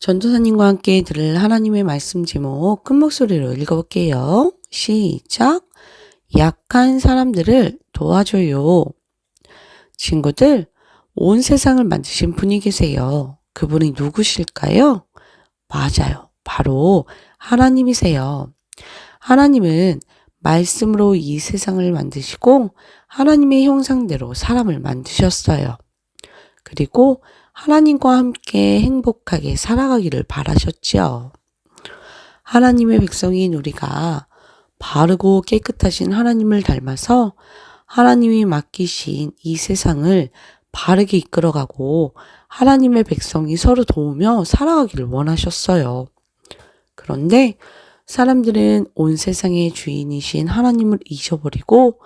전도사님과 함께 들을 하나님의 말씀 제목 큰 목소리로 읽어볼게요. 시작. 약한 사람들을 도와줘요. 친구들, 온 세상을 만드신 분이 계세요. 그분이 누구실까요? 맞아요. 바로 하나님이세요. 하나님은 말씀으로 이 세상을 만드시고 하나님의 형상대로 사람을 만드셨어요. 그리고 하나님과 함께 행복하게 살아가기를 바라셨지요. 하나님의 백성인 우리가 바르고 깨끗하신 하나님을 닮아서 하나님이 맡기신 이 세상을 바르게 이끌어가고 하나님의 백성이 서로 도우며 살아가기를 원하셨어요. 그런데 사람들은 온 세상의 주인이신 하나님을 잊어버리고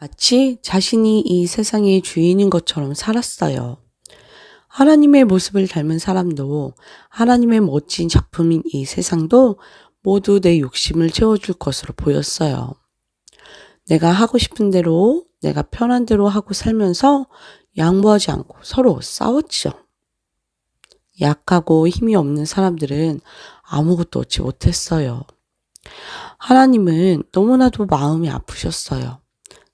마치 자신이 이 세상의 주인인 것처럼 살았어요. 하나님의 모습을 닮은 사람도 하나님의 멋진 작품인 이 세상도 모두 내 욕심을 채워줄 것으로 보였어요. 내가 하고 싶은 대로, 내가 편한 대로 하고 살면서 양보하지 않고 서로 싸웠죠. 약하고 힘이 없는 사람들은 아무것도 얻지 못했어요. 하나님은 너무나도 마음이 아프셨어요.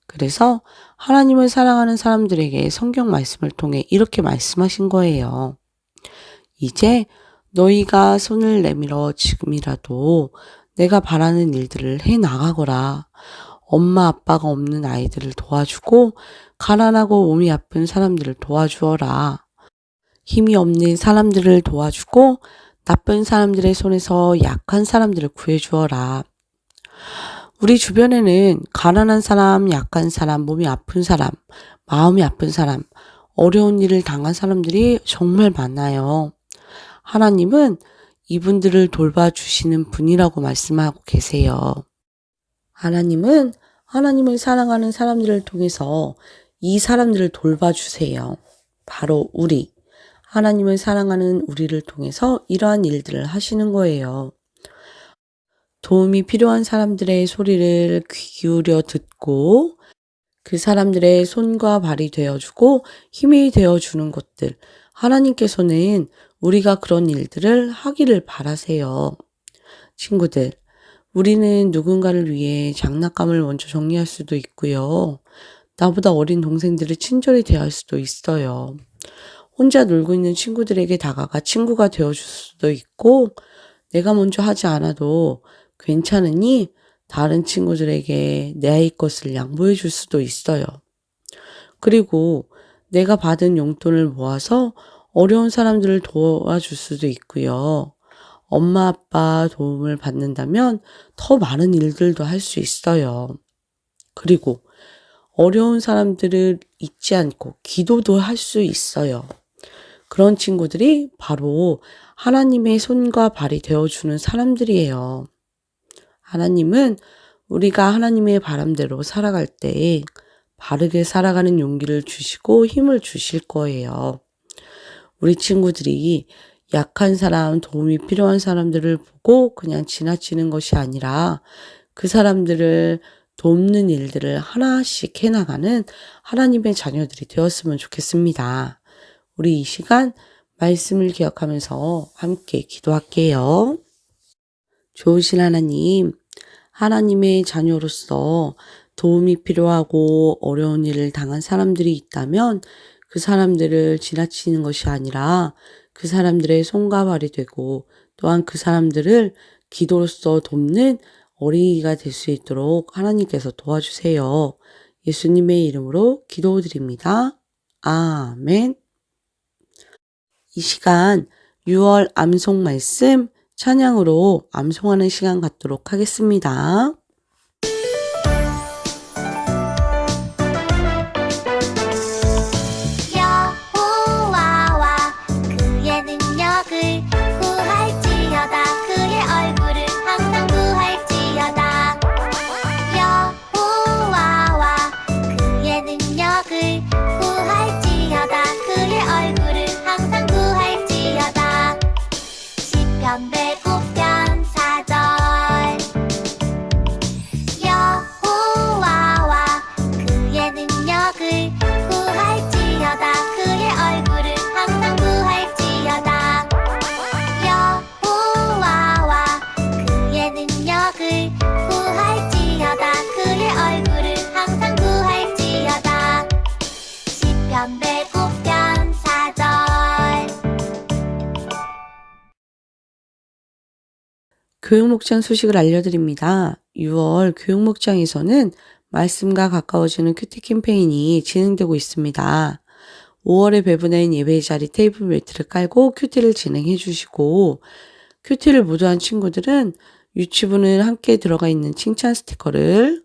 그래서 하나님을 사랑하는 사람들에게 성경 말씀을 통해 이렇게 말씀하신 거예요. 이제 너희가 손을 내밀어 지금이라도 내가 바라는 일들을 해 나가거라. 엄마 아빠가 없는 아이들을 도와주고 가난하고 몸이 아픈 사람들을 도와주어라. 힘이 없는 사람들을 도와주고 나쁜 사람들의 손에서 약한 사람들을 구해주어라. 우리 주변에는 가난한 사람, 약한 사람, 몸이 아픈 사람, 마음이 아픈 사람, 어려운 일을 당한 사람들이 정말 많아요. 하나님은 이분들을 돌봐주시는 분이라고 말씀하고 계세요. 하나님은 하나님을 사랑하는 사람들을 통해서 이 사람들을 돌봐주세요. 바로 우리, 하나님을 사랑하는 우리를 통해서 이러한 일들을 하시는 거예요. 도움이 필요한 사람들의 소리를 귀 기울여 듣고 그 사람들의 손과 발이 되어주고 힘이 되어주는 것들. 하나님께서는 우리가 그런 일들을 하기를 바라세요. 친구들, 우리는 누군가를 위해 장난감을 먼저 정리할 수도 있고요. 나보다 어린 동생들을 친절히 대할 수도 있어요. 혼자 놀고 있는 친구들에게 다가가 친구가 되어줄 수도 있고, 내가 먼저 하지 않아도 괜찮으니 다른 친구들에게 내 아이 것을 양보해 줄 수도 있어요. 그리고 내가 받은 용돈을 모아서 어려운 사람들을 도와줄 수도 있고요. 엄마 아빠 도움을 받는다면 더 많은 일들도 할 수 있어요. 그리고 어려운 사람들을 잊지 않고 기도도 할 수 있어요. 그런 친구들이 바로 하나님의 손과 발이 되어주는 사람들이에요. 하나님은 우리가 하나님의 바람대로 살아갈 때 바르게 살아가는 용기를 주시고 힘을 주실 거예요. 우리 친구들이 약한 사람, 도움이 필요한 사람들을 보고 그냥 지나치는 것이 아니라 그 사람들을 돕는 일들을 하나씩 해나가는 하나님의 자녀들이 되었으면 좋겠습니다. 우리 이 시간 말씀을 기억하면서 함께 기도할게요. 좋으신 하나님, 하나님의 자녀로서 도움이 필요하고 어려운 일을 당한 사람들이 있다면 그 사람들을 지나치는 것이 아니라 그 사람들의 손과 발이 되고 또한 그 사람들을 기도로서 돕는 어린이가 될 수 있도록 하나님께서 도와주세요. 예수님의 이름으로 기도드립니다. 아멘. 이 시간 6월 암송 말씀 찬양으로 암송하는 시간 갖도록 하겠습니다. 교육목장 소식을 알려드립니다. 6월 교육목장에서는 말씀과 가까워지는 큐티 캠페인이 진행되고 있습니다. 5월에 배분한 예배 자리 테이블 매트를 깔고 큐티를 진행해 주시고 큐티를 모두 한 친구들은 유치부는 함께 들어가 있는 칭찬 스티커를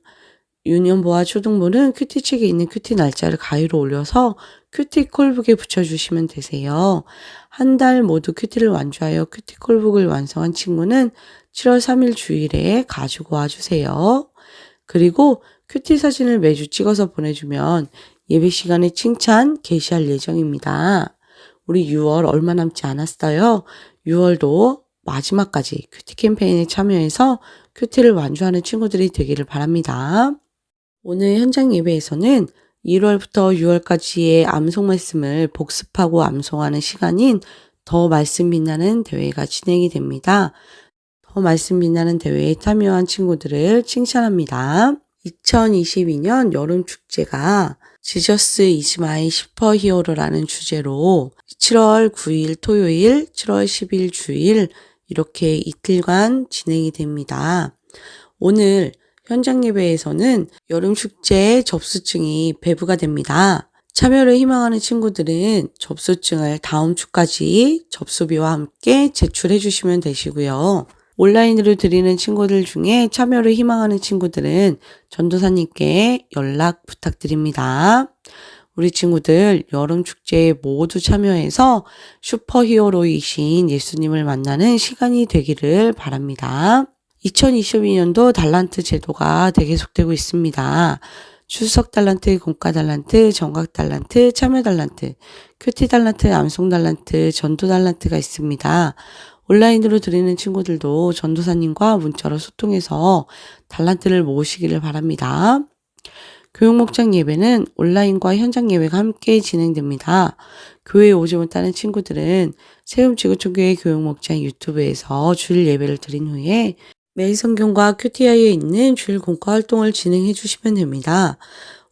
유년부와 초등부는 큐티 책에 있는 큐티 날짜를 가위로 올려서 큐티 콜북에 붙여주시면 되세요. 한 달 모두 큐티를 완주하여 큐티 콜북을 완성한 친구는 7월 3일 주일에 가지고 와주세요. 그리고 큐티 사진을 매주 찍어서 보내주면 예배 시간에 칭찬 게시할 예정입니다. 우리 6월 얼마 남지 않았어요. 6월도 마지막까지 큐티 캠페인에 참여해서 큐티를 완주하는 친구들이 되기를 바랍니다. 오늘 현장 예배에서는 1월부터 6월까지의 암송 말씀을 복습하고 암송하는 시간인 더 말씀 빛나는 대회가 진행이 됩니다. 더 말씀 빛나는 대회에 참여한 친구들을 칭찬합니다. 2022년 여름 축제가 지저스 이즈 마이 슈퍼 히어로라는 주제로 7월 9일 토요일, 7월 10일 주일 이렇게 이틀간 진행이 됩니다. 오늘 현장 예배에서는 여름 축제 접수증이 배부가 됩니다. 참여를 희망하는 친구들은 접수증을 다음 주까지 접수비와 함께 제출해 주시면 되시고요. 온라인으로 드리는 친구들 중에 참여를 희망하는 친구들은 전도사님께 연락 부탁드립니다. 우리 친구들 여름 축제에 모두 참여해서 슈퍼 히어로이신 예수님을 만나는 시간이 되기를 바랍니다. 2022년도 달란트 제도가 계속되고 있습니다. 추석 달란트, 공과 달란트, 정각 달란트, 참여 달란트, 큐티 달란트, 암송 달란트, 전도 달란트가 있습니다. 온라인으로 드리는 친구들도 전도사님과 문자로 소통해서 달란트를 모으시기를 바랍니다. 교육목장 예배는 온라인과 현장 예배가 함께 진행됩니다. 교회에 오지 못하는 친구들은 세움지구촌교회 교육목장 유튜브에서 주일 예배를 드린 후에 매일 성경과 큐티아에 있는 주일 공과 활동을 진행해 주시면 됩니다.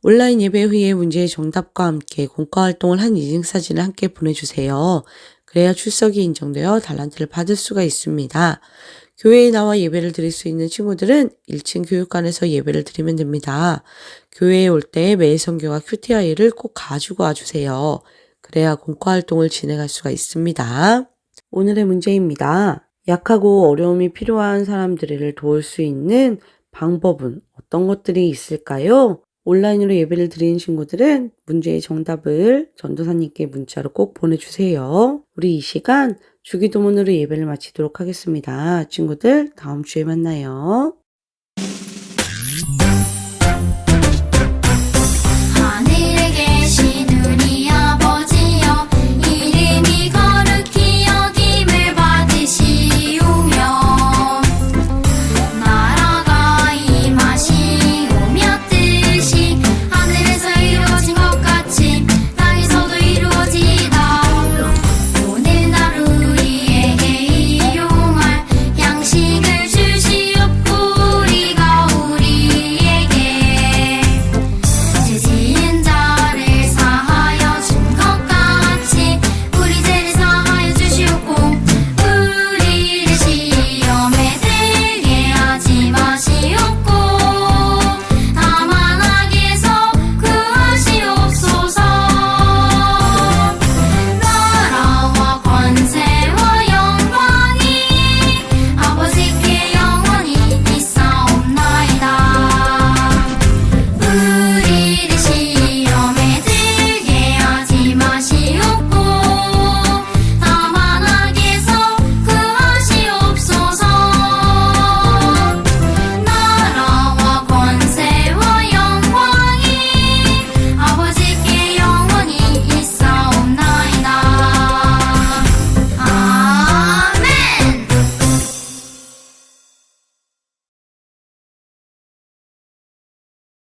온라인 예배 후에 문제의 정답과 함께 공과 활동을 한 인증사진을 함께 보내주세요. 그래야 출석이 인정되어 달란트를 받을 수가 있습니다. 교회에 나와 예배를 드릴 수 있는 친구들은 1층 교육관에서 예배를 드리면 됩니다. 교회에 올 때 매일 성경과 큐티아이를 꼭 가지고 와주세요. 그래야 공과 활동을 진행할 수가 있습니다. 오늘의 문제입니다. 약하고 어려움이 필요한 사람들을 도울 수 있는 방법은 어떤 것들이 있을까요? 온라인으로 예배를 드리는 친구들은 문제의 정답을 전도사님께 문자로 꼭 보내주세요. 우리 이 시간 주기도문으로 예배를 마치도록 하겠습니다. 친구들 다음 주에 만나요.